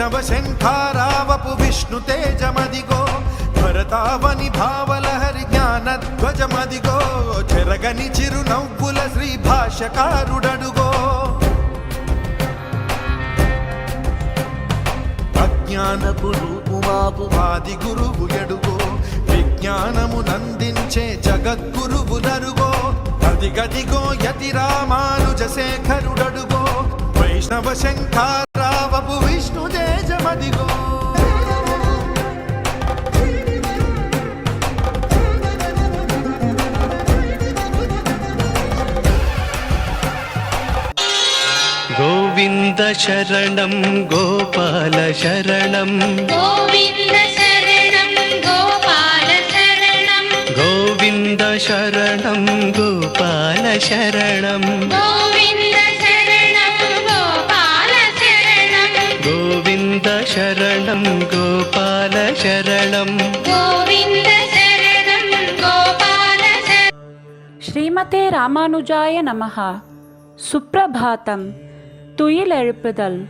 వైష్ణవ శంఖారావపు విష్ణు తేజమదిగో భరతావని భావలహరి జ్ఞాన ధ్వజమదిగో చెరగని చిరు నవ్వుల శ్రీ భాష్యకారుడడుగో అజ్ఞానపు రూపుమాపు ఆది గురువు ఎడుగో విజ్ఞానము నందించే జగద్గురువు నరుగో. గదిగదిగో యతి రామానుజ శేఖరుడడుగో వైష్ణవ బాపు విష్ణు తేజమదిగో. గోవింద శరణం గోపాల శరణం. గోవింద గోపాల శరణం. గోవింద శరణం గోపాల శరణం. ஸ்ரீமதே ராமானுஜாய நமஹா. சுப்ரபாதம் துயில் எழுப்புதல்.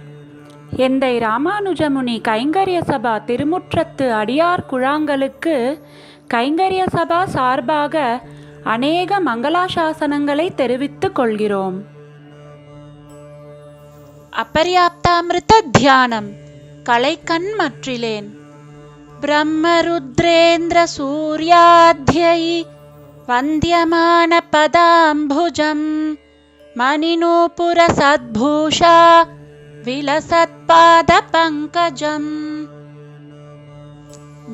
எந்தை ராமானுஜமுனி கைங்கரிய சபா திருமுற்றத்து அடியார் குழாங்களுக்கு கைங்கரிய சபா சார்பாக அநேக மங்களாசாசனங்களை தெரிவித்துக் கொள்கிறோம். அபர்யாப்தாமிருத தியானம். கலைக்கண் மற்றிலேன். பிரம்மருத்ரேந்திர சூர்யாத்யை वन्द्यमानपदाम्भुजम् मणिनूपुरसद्भूषा விலசத்பாதபங்கஜம்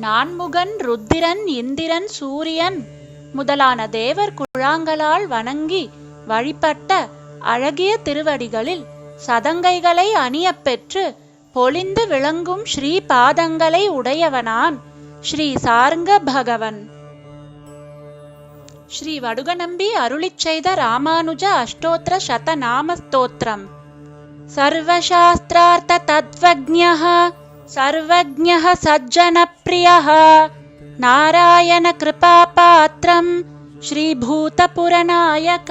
நான்முகன் ருத்திரன் இந்திரன் சூரியன் முதலான தேவர் குழாங்களால் வணங்கி வழிபட்ட அழகிய திருவடிகளில் சதங்கைகளை அணியப் பெற்று பொலிந்து விளங்கும் ஸ்ரீ பாதங்களை உடையவனான் ஸ்ரீ சார்ங்க பகவன் ஸ்ரீ வடுகநம்பி அருளிச் செய்த ராமானுஜ அஷ்டோத்திர சதநாம ஸ்தோத்திரம் சர்வசாஸ்திரார்த்த தத்வஜ்ஞः சர்வஜ்ஞः சஜ்ஜனப்பிரியः நாராயண கிருபாபாத்திரம் ஸ்ரீபூதபுரநாயக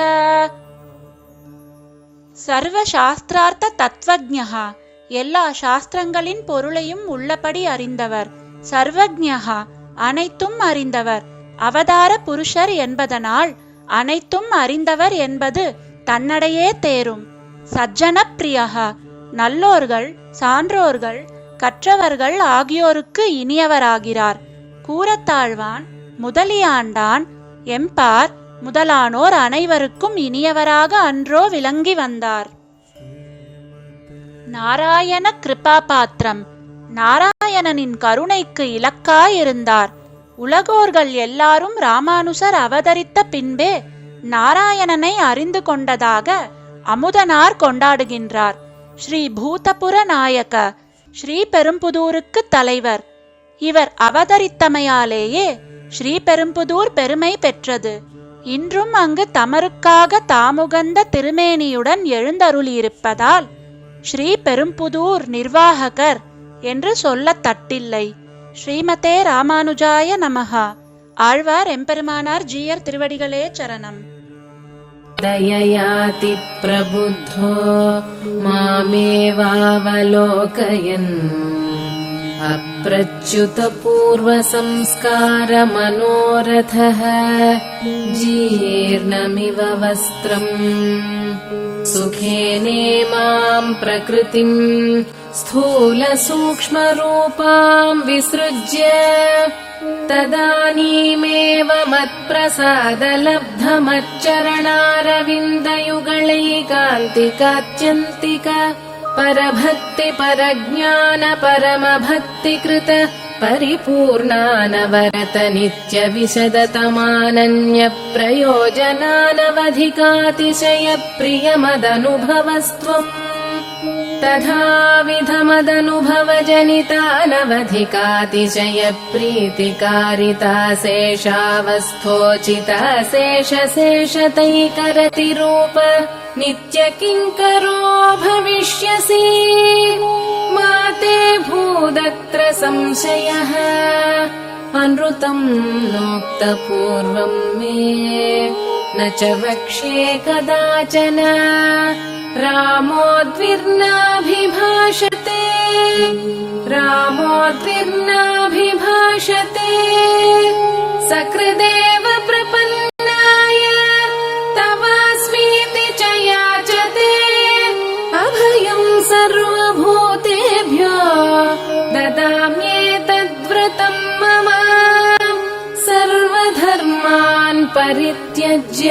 சர்வ சாஸ்திரார்த்த தத்வஜ்ஞா எல்லா சாஸ்திரங்களின் பொருளையும் உள்ளபடி அறிந்தவர் சர்வஜ்ஞா அனைத்தும் அறிந்தவர் அவதார புருஷர் என்பதனால் அனைத்தும் அறிந்தவர் என்பது தன்னடையே தேரும். சஜ்ஜன பிரியகா நல்லோர்கள் சான்றோர்கள் கற்றவர்கள் ஆகியோருக்கு இனியவராகிறார். கூரத்தாழ்வான் முதலியாண்டான் எம்பார் முதலானோர் அனைவருக்கும் இனியவராக அன்றோ விளங்கி வந்தார். நாராயண கிருபா பாத்திரம் நாராயணனின் கருணைக்கு இலக்காயிருந்தார். உலகோர்கள் எல்லாரும் ராமானுசர் அவதரித்த பின்பே நாராயணனை அறிந்து கொண்டதாக அமுதனார் கொண்டாடுகின்றார். ஸ்ரீ பூதபுர நாயக ஸ்ரீ பெரும்புதூருக்கு தலைவர். இவர் அவதரித்தமையாலேயே ஸ்ரீ பெரும்புதூர் பெருமை பெற்றது. இன்றும் அங்கு தமருக்காக தாமுகந்த திருமேனியுடன் எழுந்தருளியிருப்பதால் ஸ்ரீ பெரும்புதூர் நிர்வாககர் என்று சொல்லத்தட்டில்லை. தட்டில்லை ஸ்ரீமதே ராமானுஜாய நமஹா ஆழ்வார் எம்பெருமானார் ஜீயர் திருவடிகளே சரணம் दययाति प्रबुद्धो मामेवावलोकयन् अप्रच्युतपूर्वसंस्कारमनोरथः जीर्णमिव वस्त्रम् सुखेनेमाम् प्रकृतिम् स्थूलसूक्ष्मरूपाम् विसृज्य तदानीमेव मत्प्रसादलब्धमच्चरणारविन्दयुगणैकान्तिकात्यन्तिक परभक्तिपरज्ञानपरमभक्तिकृत परिपूर्णानवरत नित्यविशदतमानन्यप्रयोजनानवधिकातिशयप्रियमदनुभवस्त्वम् विशदतमानन्य प्रयोजनानवधिकातिशय प्रियमदनुभवस्त्वम् तथाविधमदनुभवजनितानवधिकातिशय प्रीतिकारिता शेषावस्थोचिता शेष शेषतैकरतिरूप नित्य किङ्करो भविष्यसि? मा ते भूदत्र संशयः अनृतम् नोक्तपूर्वम् मे। न च वक्ष्ये कदाचन रामोद्विर्नाभिभाषते रामोद्विर्नाभिभाषते सकृदेव प्रपन्नाय तवास्मीति च याचते। अभयम् सर्वभूतेभ्यो ददाम्येतद्व्रतम् मम। सर्वधर्मान् परित्यज्य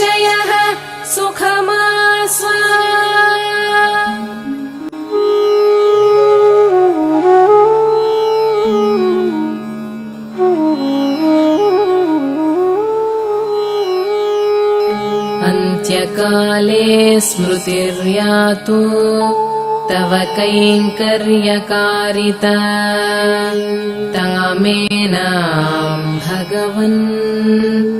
निःसंशयः सुखमास्वा। अन्त्यकाले स्मृतिर्यातु तव कैङ्कर्यकारिता। तामेनाम् भगवन्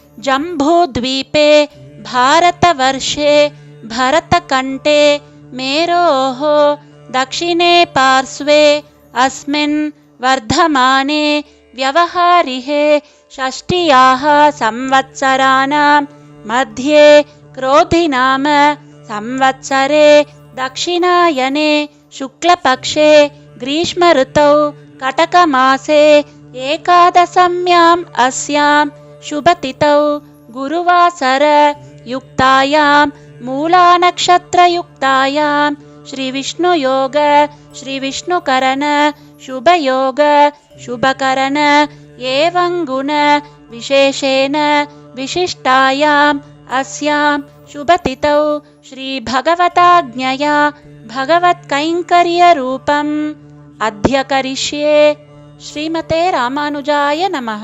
जम्भुद्वीपे भारतवर्षे भरतकण्ठे मेरोः दक्षिणे पार्श्वे अस्मिन् वर्धमाने व्यवहारिहे षष्ट्याः संवत्सराणां मध्ये क्रोधिनाम संवत्सरे दक्षिणायने शुक्लपक्षे ग्रीष्मऋतौ कटकमासे एकादशम्याम् अस्यां शुभतिथौ गुरुवासरयुक्तायां मूलानक्षत्रयुक्तायां श्रीविष्णुयोग श्रीविष्णुकरण शुभयोग शुभकरण शुभकरणङ्गुण विशेषेण विशिष्टायाम् अस्यां शुभतिथौ श्रीभगवताज्ञया भगवत्कैङ्कर्यरूपम् अध्यकरिष्ये श्रीमते रामानुजाय नमः।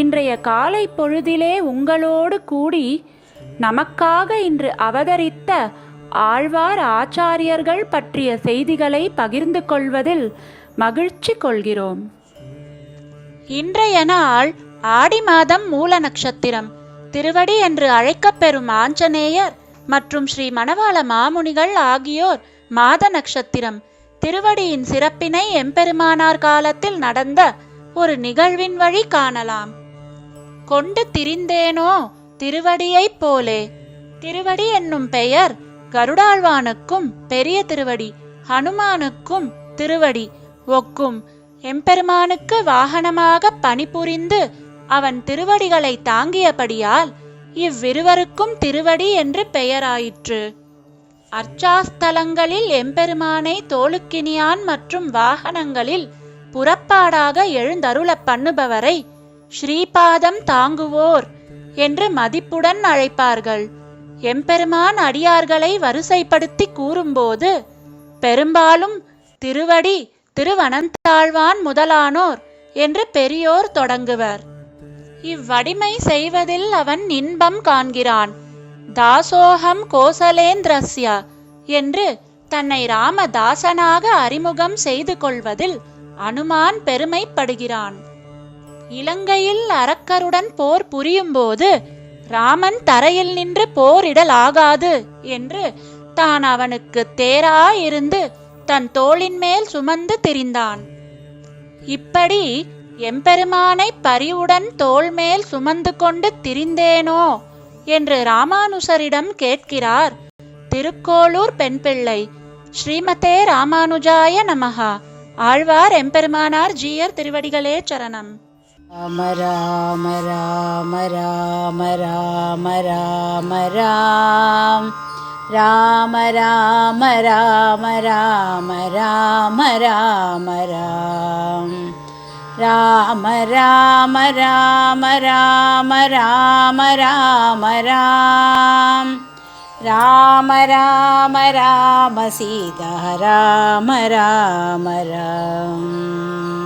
இன்றைய காலை பொழுதிலே உங்களோடு கூடி நமக்காக இன்று அவதரித்த ஆழ்வார் ஆச்சாரியர்கள் பற்றிய செய்திகளை பகிர்ந்து கொள்வதில் மகிழ்ச்சி கொள்கிறோம். இன்றைய நாள் ஆடி மாதம் மூல நட்சத்திரம். திருவடி என்று அழைக்கப்பெறும் ஆஞ்சநேயர் மற்றும் ஸ்ரீ மணவாள மாமுனிகள் ஆகியோர் மாத நட்சத்திரம். திருவடியின் சிறப்பினை எம்பெருமானார் காலத்தில் நடந்த ஒரு நிகழ்வின் வழி காணலாம். கொண்டு திரிந்தேனோ திருவடியைப் போலே. திருவடி என்னும் பெயர் கருடாழ்வானுக்கும் பெரிய திருவடி ஹனுமானுக்கும் திருவடி ஒக்கும். எம்பெருமானுக்கு வாகனமாக பணிபுரிந்து அவன் திருவடிகளை தாங்கியபடியால் இவ்விருவருக்கும் திருவடி என்று பெயராயிற்று. அர்ச்சாஸ்தலங்களில் எம்பெருமானை தோளுக்கினியான் மற்றும் வாகனங்களில் புறப்பாடாக எழுந்தருளப் பண்ணுபவரை ஸ்ரீபாதம் தாங்குவோர் என்று மதிப்புடன் அழைப்பார்கள். எம்பெருமான் அடியார்களை வரிசைப்படுத்தி கூறும்போது பெரும்பாலும் திருவடி திருவனந்தாழ்வான் முதலானோர் என்று பெரியோர் தொடங்குவர். இவ்வடிமை செய்வதில் அவன் இன்பம் காண்கிறான். தாசோகம் கோசலேந்திரஸ்ய என்று தன்னை ராமதாசனாக அறிமுகம் செய்து கொள்வதில் அனுமான் பெருமைப்படுகிறான். இலங்கையில் அரக்கருடன் போர் புரியும்போது ராமன் தரையில் நின்று போரிடலாகாது என்று தான் அவனுக்கு தேராயிருந்து தன் தோளின் மேல் சுமந்து திரிந்தான். இப்படி எம்பெருமானை பரிவுடன் தோள் மேல் சுமந்து கொண்டு திரிந்தேனோ என்று ராமானுசரிடம் கேட்கிறார். திருக்கோளூர் பெண்பிள்ளை ஸ்ரீமதே ராமானுஜாய நமகா ஆழ்வார் எம்பெருமானார் ஜீயர் திருவடிகளே சரணம். രാമ രാമ രാമ രാമ രാമ രാമ രാം രാമ രാമ രാമ രാമ രാമ രാമ രാം രാമ രാമ രാമ രാമ രാമ രാമ രാം രാമ രാമ രാമ സീത രാമ രാമ രാം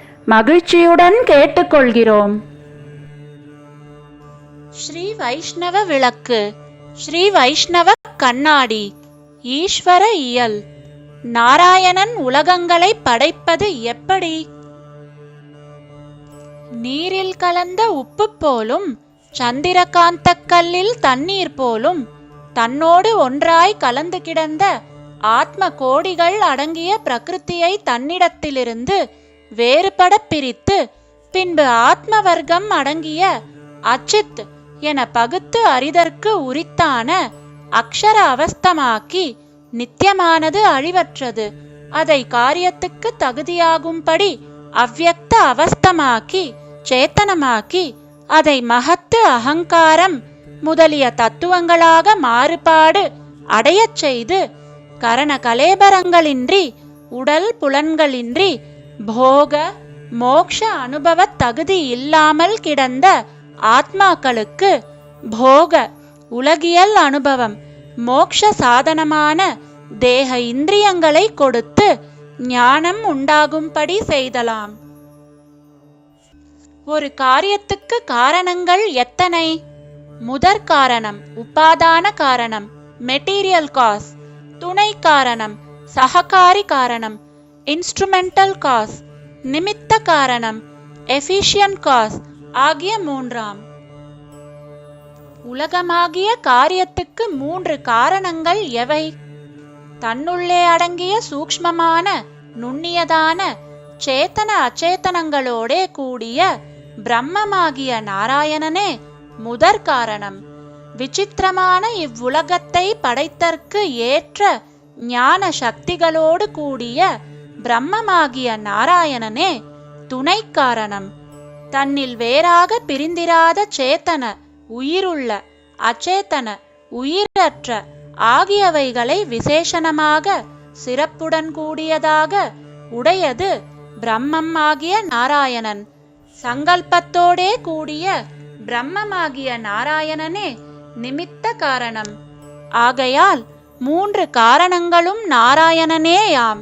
மகிழ்ச்சியுடன் கேட்டுக்கொள்கிறோம். ஸ்ரீ வைஷ்ணவ விளக்கு ஸ்ரீ வைஷ்ணவ கண்ணாடி ஈஸ்வர இயல். நாராயணன் உலகங்களை படைப்பது எப்படி? நீரில் கலந்த உப்பு போலும் சந்திரகாந்தக் கல்லில் தண்ணீர் போலும் தன்னோடு ஒன்றாய் கலந்து கிடந்த ஆத்ம கோடிகள் அடங்கிய பிரகிருத்தியை தன்னிடத்திலிருந்து வேறுபட பிரித்து பின்பு ஆத்ம வர்க்கம் அடங்கிய அச்சித் என பகுத்து அறிதற்கு உரித்தான அக்ஷர அவஸ்தமாக்கி நித்தியமானது அழிவற்றது. அதை காரியத்துக்கு தகுதியாகும்படி அவ்யக்த அவஸ்தமாக்கி சேத்தனமாக்கி அதை மகத்து அகங்காரம் முதலிய தத்துவங்களாக மாறுபாடு அடையச் செய்து கரண கலேபரங்களின்றி உடல் புலன்களின்றி போக மோக்ஷ அனுபவத் தகுதி இல்லாமல் கிடந்த ஆத்மாக்களுக்கு போக உலகியல் அனுபவம் மோக்ஷ சாதனமான தேக இந்திரியங்களை கொடுத்து ஞானம் உண்டாகும்படி செய்தலாம். ஒரு காரியத்துக்கு காரணங்கள் எத்தனை? முதற் காரணம் உபாதான காரணம் மெட்டீரியல் காஸ் துணை காரணம் சககாரி காரணம் இன்ஸ்ட்ருமெண்டல் காஸ் நிமித்த காரணம் எஃபிஷியன் காஸ் ஆகிய மூன்றாம். உலகமாகிய காரியத்துக்கு மூன்று காரணங்கள் எவை? தன்னுள்ளே அடங்கிய சூக்ஷ்மமான நுண்ணியதான சேத்தன அச்சேத்தனங்களோடே கூடிய பிரம்மமாகிய நாராயணனே முதற் காரணம். விசித்திரமான இவ்வுலகத்தை படைத்தற்கு ஏற்ற ஞான சக்திகளோடு கூடிய பிரம்மமாகிய நாராயணனே துணைக்காரணம். தன்னில் வேறாக பிரிந்திராத சேத்தன உயிருள்ள அச்சேத்தன உயிரற்ற ஆகியவைகளை விசேஷணமாக சிறப்புடன் கூடியதாக உடையது பிரம்மம் ஆகிய நாராயணன். சங்கல்பத்தோடே கூடிய பிரம்மமாகிய நாராயணனே நிமித்த காரணம். ஆகையால் மூன்று காரணங்களும் நாராயணனேயாம்.